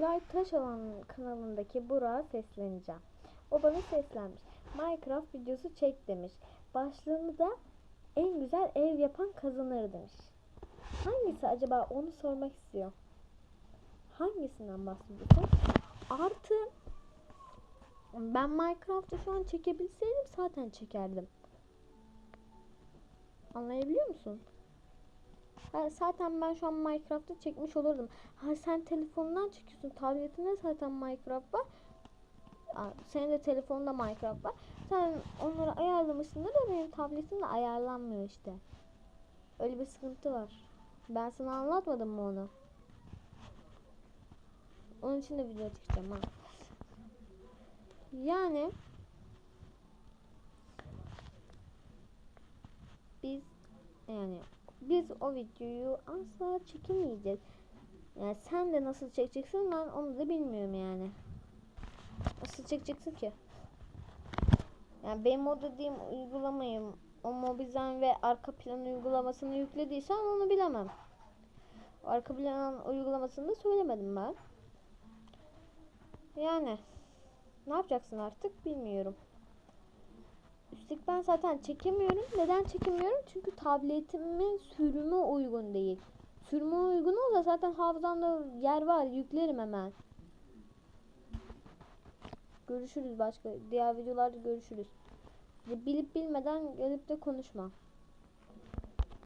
Gülay Taşalan kanalındaki Burak'a sesleneceğim. O bana seslenmiş. Minecraft videosu çek demiş. Başlığını da en güzel ev yapan kazanır demiş. Hangisi acaba onu sormak istiyor. Hangisinden bahsediyorsun? Artı ben Minecraft'ı şu an çekebilseydim zaten çekerdim. Anlayabiliyor musun? Zaten ben şu an Minecraft'ı çekmiş olurdum. Ha sen telefonundan çekiyorsun. Tabletinde zaten Minecraft var. Aa, Senin de telefonunda Minecraft var. Sen onları ayarlamışsındır da benim tabletimde ayarlanmıyor işte. Öyle bir sıkıntı var. Ben sana anlatmadım mı onu? Onun için de video çekeceğim ha. Yani biz yani biz o videoyu asla çekemeyeceğiz. Yani sen de nasıl çekeceksin ben onu da bilmiyorum yani. Nasıl çekeceksin ki? Yani benim o dediğim uygulamayı o Mobizen ve arka plan uygulamasını yüklediysen onu bilemem. Arka plan uygulamasını da söylemedim ben. Yani ne yapacaksın artık bilmiyorum. Ben zaten çekemiyorum. Neden çekemiyorum? Çünkü tabletimin sürümü uygun değil. Sürümü uygun olsa zaten hafızamda yer var. Yüklerim hemen. Görüşürüz başka. Diğer videolarda görüşürüz. Bilip bilmeden gelip de konuşma.